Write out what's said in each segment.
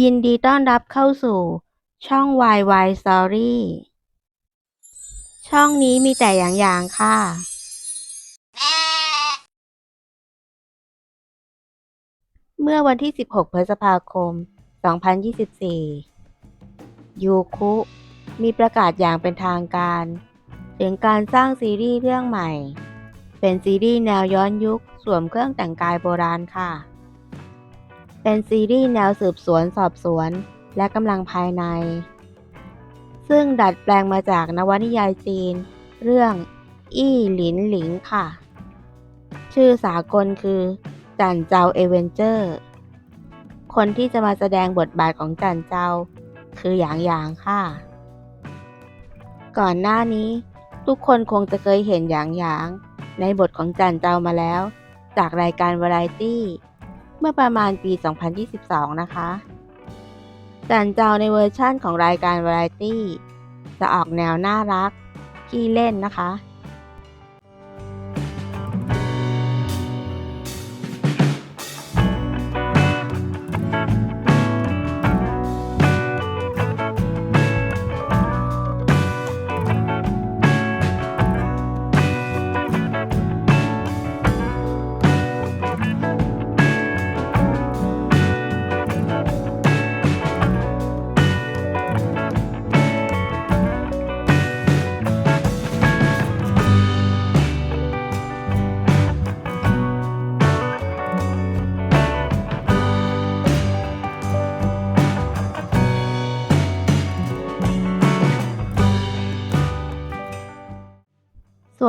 ยินดีต้อนรับเข้าสู่ ช่อง YY Story ช่องนี้มีแต่อย่างๆค่ะ เมื่อวันที่ 16 พฤษภาคม 2024 ยูคุ มีประกาศอย่างเป็นทางการ ถึงการสร้างซีรีส์เรื่องใหม่ เป็นซีรีส์แนวย้อนยุคสวมเครื่องแต่งกายโบราณค่ะ เป็นซีรีส์แนวสืบสวนสอบสวน และกำลังภายใน ซึ่งดัดแปลงมาจากนวนิยายจีน เรื่อง อี้หลินหลิงค่ะ ชื่อสากลคือจันเจ้าเอเวนเจอร์ คนที่จะมาแสดงบทบาทของจันเจ้า คือหยางหยางค่ะ ก่อนหน้านี้ทุกคนคงจะเคยเห็นหยางหยาง ในบทของจันเจ้ามาแล้ว จากรายการวาไรตี้ เมื่อประมาณปี 2022 นะคะ จันเจ้าในเวอร์ชั่นของรายการวาไรตี้ จะออกแนวน่ารักขี้เล่นนะคะ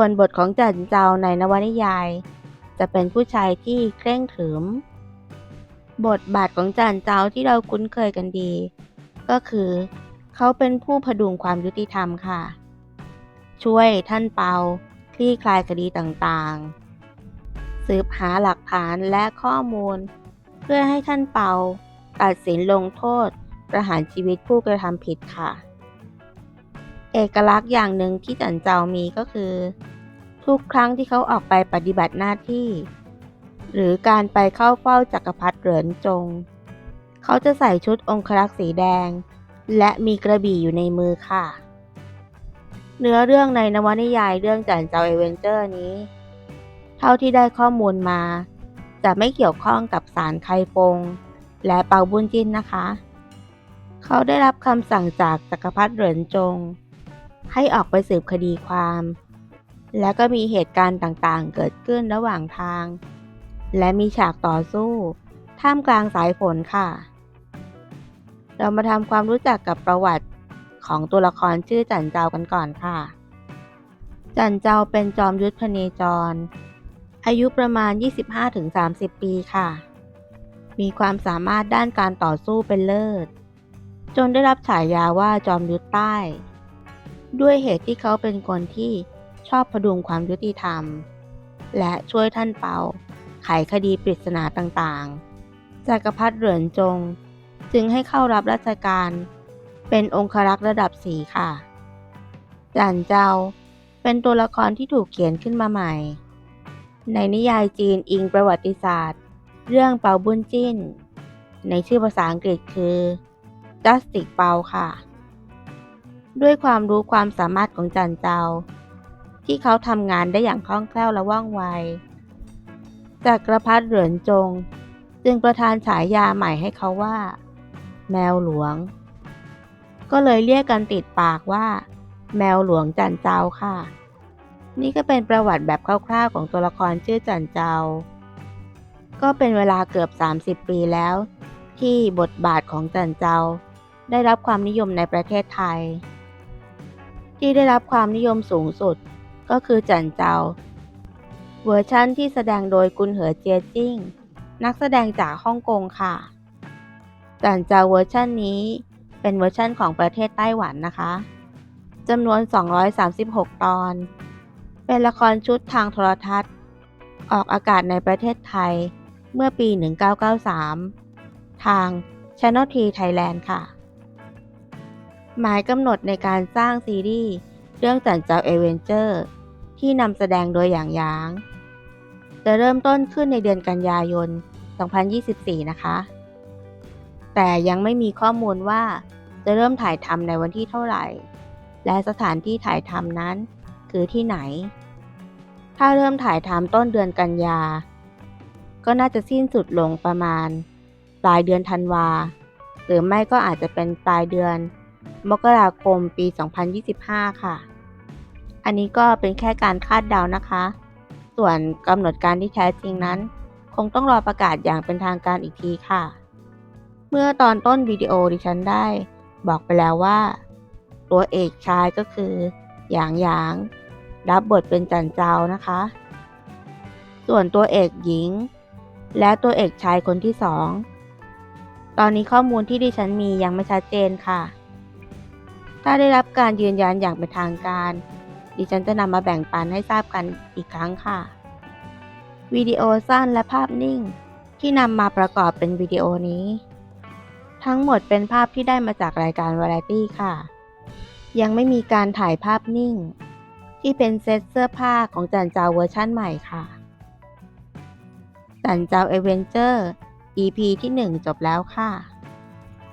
ส่วนบทของจันเจ้าในนวนิยาย จะเป็นผู้ชายที่เคร่งขรึม บทบาทของจันเจ้าที่เราคุ้นเคยกันดี ก็คือ เขาเป็นผู้พดุงความยุติธรรมค่ะ ช่วยท่านเปาคลี่คลายคดีต่างๆ สืบหาหลักฐานและข้อมูล เพื่อให้ท่านเปาตัดสินลงโทษประหารชีวิตผู้กระทำผิดค่ะ เอกลักษณ์อย่างหนึ่งที่จันเจ้ามีก็คือ ทุกครั้งที่เขาออกไปปฏิบัติหน้าที่ หรือการไปเข้าเฝ้าจักรพรรดิเหรินจง เขาจะใส่ชุดองครักษ์สีแดง และมีกระบี่อยู่ในมือค่ะ เนื้อเรื่องในนวนิยายเรื่องจันเจ้าเอเวนเจอร์นี้ เท่าที่ได้ข้อมูลมา จะไม่เกี่ยวข้องกับสารไคฟง และเปาบุญจินนะคะ เขาได้รับคำสั่งจากจักรพรรดิเหรินจง ให้ออกไปสืบคดีความ และก็มีเหตุการณ์ต่างๆ เกิดขึ้นระหว่างทาง และมีฉากต่อสู้ ท่ามกลางสายฝนค่ะ เรามาทำความรู้จักกับประวัติของตัวละครชื่อจันเจ้ากันก่อนค่ะ จันเจ้าเป็นจอมยุทธพเนจร อายุประมาณ 25-30 ปีค่ะ มีความสามารถด้านการต่อสู้เป็นเลิศ จนได้รับฉายาว่าจอมยุทธใต้ ด้วยเหตุที่เขาเป็นคนที่ ชอบพดุงความยุติธรรม และช่วยท่านเปาไขคดีปริศนาต่างๆ จักรพรรดิเหรินจง จึงให้เข้ารับราชการ เป็นองครักษ์ระดับสีค่ะ จันเจ้าเป็นตัวละครที่ถูกเขียนขึ้นมาใหม่ ในนิยายจีนอิงประวัติศาสตร์ เรื่องเปาบุญจิ้น ในชื่อภาษาอังกฤษคือ Justice เปาค่ะ ด้วยความรู้ความสามารถของจันเจ้า ที่เขาทำงานได้อย่างคล่องแคล่วและว่องไว จักรพรรดิเหรินจง จึงประทานฉายาใหม่ให้เขาว่า แมวหลวง ก็เลยเรียกกันติดปากว่า แมวหลวงจันเจ้าค่ะ นี่ก็เป็นประวัติแบบคร่าวๆของตัวละครชื่อจันเจ้า ก็เป็นเวลาเกือบ 30 ปีแล้ว ที่บทบาทของจันเจ้า ได้รับความนิยมในประเทศไทยที่ได้รับความนิยมสูงสุด ก็คือจันเจา เวอร์ชั่นที่แสดงโดยกุนเหอเจียจิ้ง นักแสดงจากฮ่องกงค่ะ จันเจาเวอร์ชั่นนี้เป็นเวอร์ชั่นของประเทศไต้หวันนะคะจำนวน 236 ตอน เป็นละครชุดทางโทรทัศน์ ออกอากาศในประเทศไทยเมื่อปี 1993 ทาง Channel T Thailand ค่ะ หมายกำหนดในการสร้างซีรีส์ เรื่องจันเจ้าเอเวนเจอร์ ที่นำแสดงโดยอย่างหยาง จะเริ่มต้นขึ้นในเดือนกันยายน 2024 นะคะ แต่ยังไม่มีข้อมูลว่าจะเริ่มถ่ายทำในวันที่เท่าไหร่ และสถานที่ถ่ายทำนั้น คือที่ไหน ถ้าเริ่มถ่ายทำต้นเดือนกันยา ก็น่าจะสิ้นสุดลงประมาณ ปลายเดือนธันวา หรือไม่ก็อาจจะเป็นปลายเดือน มกราคมปี 2025 ค่ะ อันนี้ก็เป็นแค่การคาดเดานะคะ ส่วนกำหนดการที่แท้จริงนั้น คงต้องรอประกาศอย่างเป็นทางการอีกทีค่ะ เมื่อตอนต้นวิดีโอดิฉันได้ บอกไปแล้วว่า ตัวเอกชายก็คือหยางหยาง รับบทเป็นจันเจ้านะคะ ส่วนตัวเอกหญิง และตัวเอกชายคนที่สองตอนนี้ข้อมูลที่ดิฉันมียังไม่ชัดเจนค่ะ ถ้าได้รับการยืนยันอย่างเป็นทางการ ดิฉันจะนำมาแบ่งปันให้ทราบกันอีกครั้งค่ะ วิดีโอสั้นและภาพนิ่ง ที่นำมาประกอบเป็นวิดีโอนี้ ทั้งหมดเป็นภาพที่ได้มาจากรายการวาไรตี้ค่ะ ยังไม่มีการถ่ายภาพนิ่ง ที่เป็นเซตเสื้อผ้าของจันเจ้าเวอร์ชั่นใหม่ค่ะ จันเจ้าเอเวนเจอร์ EP ที่ 1 จบแล้วค่ะ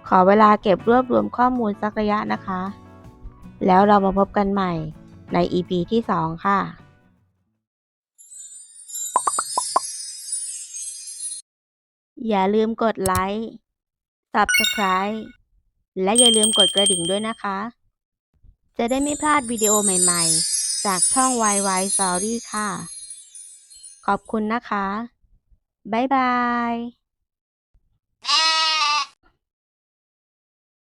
ขอเวลาเก็บรวบรวมข้อมูลสักระยะนะคะ แล้วเรามาพบกันใหม่ ใน EP ที่ 2 ค่ะอย่าลืมกดไลค์ Subscribe และอย่าลืมกดกระดิ่งด้วยนะคะ จะได้ไม่พลาดวิดีโอใหม่ๆ จากช่อง YY Story ค่ะ ขอบคุณนะคะ บ๊ายบาย